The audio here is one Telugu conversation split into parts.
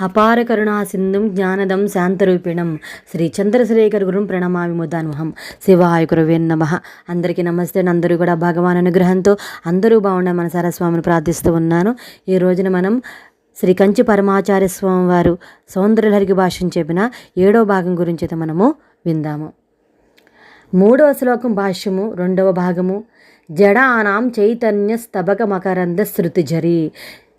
అపార కరుణా సింధుం జ్ఞానదం శాంతరూపిణం. శ్రీ చంద్రశేఖర్ గురుం ప్రణమామి ముదాన్మహం శివాయ గురువే నమ. అందరికీ నమస్తే. అందరూ కూడా భగవాన్ అనుగ్రహంతో అందరూ బాగుండే మన సరస్వామిని ప్రార్థిస్తూ ఉన్నాను. ఈ రోజున మనం శ్రీ కంచి పరమాచార్య స్వామి వారు సౌందర్యలహరికి భాష్యం చెప్పిన ఏడో భాగం గురించి అయితే మనము విందాము. మూడవ శ్లోకం భాష్యము రెండవ భాగము. జడానాం చైతన్య స్తబక మకరంద శృతిజరి.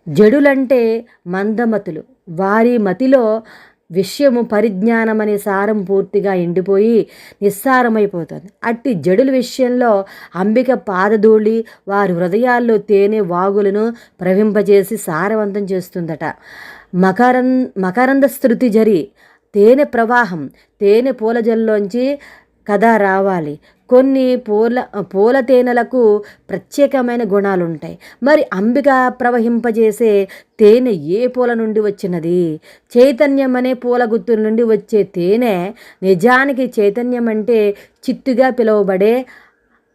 జడులంటే మందమతులు. వారి మతిలో విషయము పరిజ్ఞానమనే సారం పూర్తిగా ఎండిపోయి నిస్సారమైపోతుంది. అట్టి జడుల విషయంలో అంబిక పాదధూళి వారి హృదయాల్లో తేనె వాగులను ప్రవింపజేసి సారవంతం చేస్తుందట. మకరం మకరంద స్థృతి జరి తేనె ప్రవాహం తేనె పూల జల్లోంచి కథ రావాలి. కొన్ని పూల పూల తేనెలకు ప్రత్యేకమైన గుణాలుంటాయి. మరి అంబిక ప్రవహింపజేసే తేనె ఏ పూల నుండి వచ్చినది? చైతన్యం అనే పూల గుత్తు నుండి వచ్చే తేనె నిజానికి చైతన్యం అంటే చిత్తుగా పిలువబడే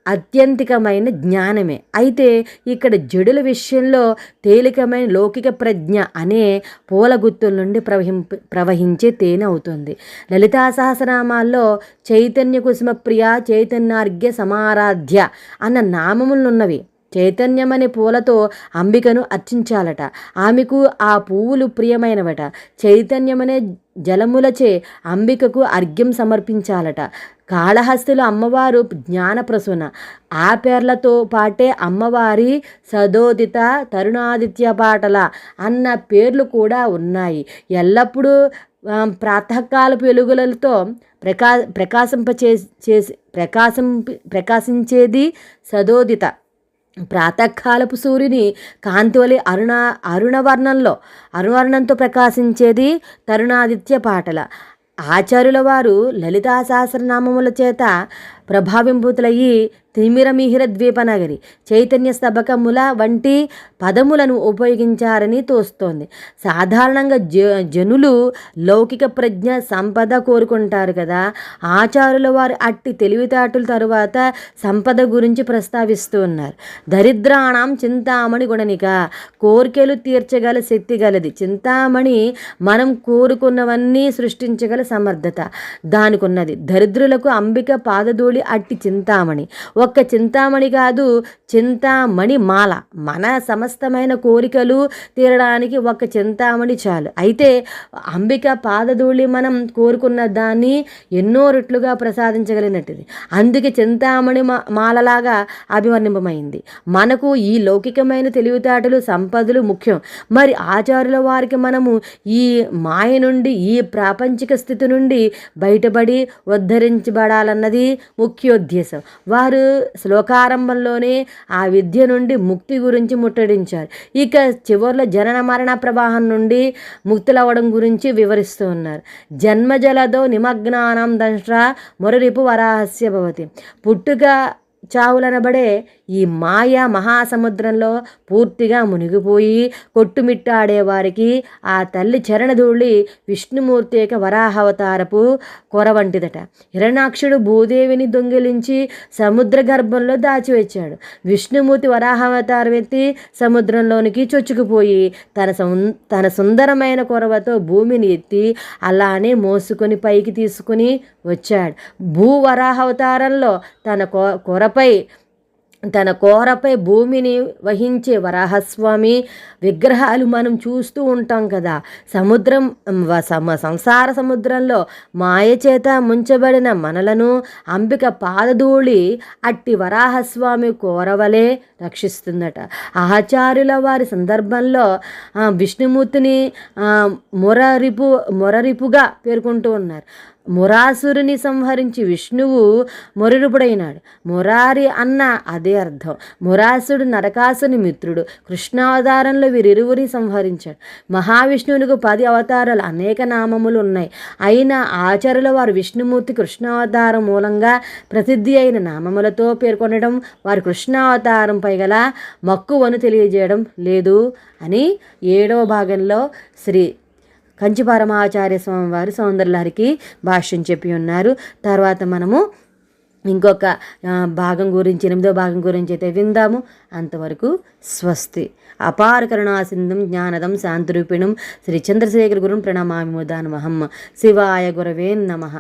అత్యంతికమైన జ్ఞానమే. అయితే ఇక్కడ జడుల విషయంలో తేలికమైన లౌకిక ప్రజ్ఞ అనే పూల గుత్తుల నుండి ప్రవహింప ప్రవహించే తేనె అవుతుంది. లలితా సహస్రనామాల్లో చైతన్య కుసుమ ప్రియ చైతన్యార్ఘ్య సమారాధ్య అన్న నామములున్నవి. చైతన్యమనే పూలతో అంబికను అర్చించాలట. ఆమెకు ఆ పువ్వులు ప్రియమైనవట. చైతన్యమనే జలములచే అంబికకు అర్ఘ్యం సమర్పించాలట. కాళహస్తిలో అమ్మవారు జ్ఞానప్రసూన ఆ పేర్లతో పాటే అమ్మవారి సదోదిత తరుణాదిత్య పాటల అన్న పేర్లు కూడా ఉన్నాయి. ఎల్లప్పుడూ ప్రాతకాల వెలుగులతో ప్రకా ప్రకాశింపచే చేసి ప్రకాశం ప్రకాశించేది సదోదిత. ప్రాతకాలపు సూర్యుని కాంతివలి అరుణ అరుణవర్ణంలో అరుణవర్ణంతో ప్రకాశించేది తరుణాదిత్య పాటల. ఆచార్యుల వారు లలితా సహస్రనామముల చేత ప్రభావింపుతులయ్యి తిమిరమిహిర ద్వీపనగరి చైతన్య స్తబకముల వంటి పదములను ఉపయోగించారని తోస్తోంది. సాధారణంగా జ జనులు లౌకిక ప్రజ్ఞ సంపద కోరుకుంటారు కదా. ఆచారుల వారు అట్టి తెలివితేటల తరువాత సంపద గురించి ప్రస్తావిస్తూ ఉన్నారు. దరిద్రాణం చింతామణి గుణనిక. కోరికలు తీర్చగల శక్తి గలది. చింతామణి మనం కోరుకున్నవన్నీ సృష్టించగల సమర్థత దానికి ఉన్నది దరిద్రులకు అంబిక పాదధూళి అట్టి చింతామణి. ఒక్క చింతామణి కాదు చింతామణి మాల. మన సమస్తమైన కోరికలు తీరడానికి ఒక చింతామణి చాలు. అయితే అంబిక పాదధూళి మనం కోరుకున్న దాన్ని ఎన్నో రెట్లుగా ప్రసాదించగలిగినట్టుది. అందుకే చింతామణి మాలలాగా అభివర్ణింపమైంది. మనకు ఈ లౌకికమైన తెలివితేటలు సంపదలు ముఖ్యం. మరి ఆచారుల వారికి మనము ఈ మాయ నుండి ఈ ప్రాపంచిక స్థితి నుండి బయటపడి ఉద్ధరించబడాలన్నది ముఖ్యోద్దేశం. వారు శ్లోకారంభంలోనే ఆ విద్య నుండి ముక్తి గురించి ముట్టడించారు. ఇక చివరిలో జనన మరణ ప్రవాహం నుండి ముక్తులవ్వడం గురించి వివరిస్తూ ఉన్నారు. జన్మజలదో నిమగ్నానం దంశ్ర మొరరిపు వరాహస్య భవతి. పుట్టుక చావులనబడే ఈ మాయ మహాసముద్రంలో పూర్తిగా మునిగిపోయి కొట్టుమిట్టాడేవారికి ఆ తల్లి చరణధూళి విష్ణుమూర్తి యొక్క వరాహవతారపు కొర వంటిదట. హిరణాక్షుడు భూదేవిని దొంగిలించి సముద్ర గర్భంలో దాచివచ్చాడు విష్ణుమూర్తి వరాహావతారం ఎత్తి సముద్రంలోనికి చొచ్చుకుపోయి తన తన సుందరమైన కొరవతో భూమిని ఎత్తి అలానే మోసుకొని పైకి తీసుకుని వచ్చాడు. భూ భూవరాహావతారంలో తన కొరపై తన కోరపై భూమిని వహించే వరాహస్వామి విగ్రహాలు మనం చూస్తూ ఉంటాం కదా. సముద్రం సమ సంసార సముద్రంలో మాయ చేత ముంచబడిన మనలను అంబిక పాదధూళి అట్టి వరాహస్వామి కోరవలే రక్షిస్తుందట. ఆచార్యుల వారి సందర్భంలో విష్ణుమూర్తిని మొరరిపు మొరరిపుగా పేర్కొంటూ ఉన్నారు. మురాసురుని సంహరించి విష్ణువు మురరుపుడైనాడు. మురారి అన్న అదే అర్థం. మురాసుడు నరకాసుని మిత్రుడు. కృష్ణావతారంలో వీరిరువురిని సంహరించాడు. మహావిష్ణువునికి పది అవతారాలు అనేక నామములు ఉన్నాయి అయినా ఆచార్యుల వారు విష్ణుమూర్తి కృష్ణావతారం మూలంగా ప్రసిద్ధి అయిన నామములతో పేర్కొనడం వారి కృష్ణావతారంపై గల మక్కువను తెలియజేయడం లేదు అని ఏడవ భాగంలో శ్రీ కంచి పరమాచార్య స్వామి వారు సౌందర్యలహరికి భాష్యం చెప్పి ఉన్నారు. తర్వాత మనము ఇంకొక భాగం గురించి ఎనిమిదో భాగం గురించి అయితే విందాము. అంతవరకు స్వస్తి. అపార కరుణాసింధం జ్ఞానదం శాంతిరూపిణం శ్రీ చంద్రశేఖర గురుం ప్రణమామి ముదాన్మహం శివాయ గురవే నమః.